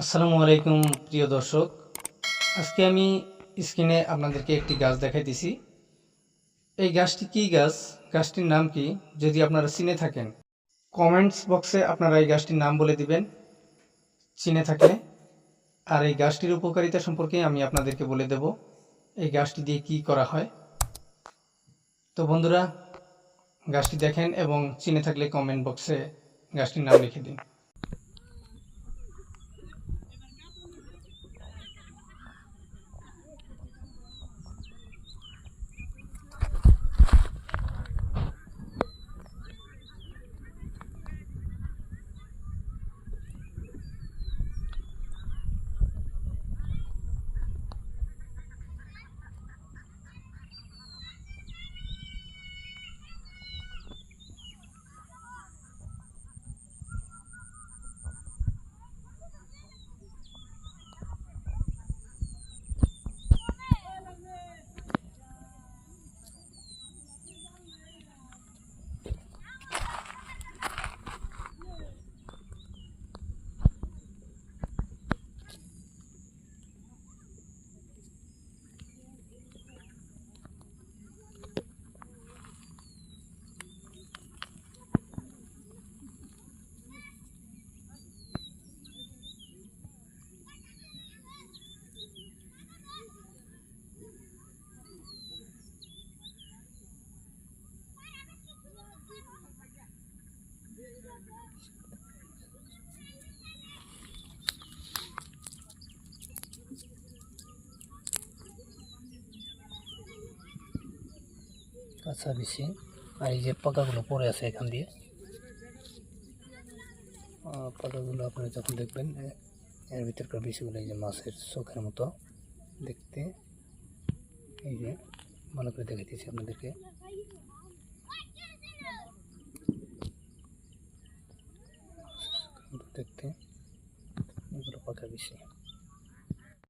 আসসালামু আলাইকুম, প্রিয় দর্শক। আজকে আমি স্ক্রিনে আপনাদেরকে একটি গাছ দেখাইতেছি। এই গাছটি কী গাছ? গাছটির নাম কি? যদি আপনারা চিনে থাকেন, কমেন্টস বক্সে আপনারা এই গাছটির নাম বলে দিবেন। চিনে থাকলে। আর এই গাছটির উপকারিতা সম্পর্কে আমি আপনাদেরকে বলে দেব, এই গাছটি দিয়ে কি করা হয়। তো বন্ধুরা, গাছটি দেখেন এবং চিনে থাকলে কমেন্ট বক্সে গাছটির নাম লিখে দিন। কাঁচা বেশি আর এই যে পাকাগুলো পড়ে আছে এখান দিয়ে। পাকাগুলো আপনারা যখন দেখবেন এর ভিতরকার বিষয়গুলো এই যে মাছের চোখের মতো দেখতে। এই যে ভালো করে দেখাইতেছি আপনাদেরকে। দেখতে। এগুলো পাকা বেশি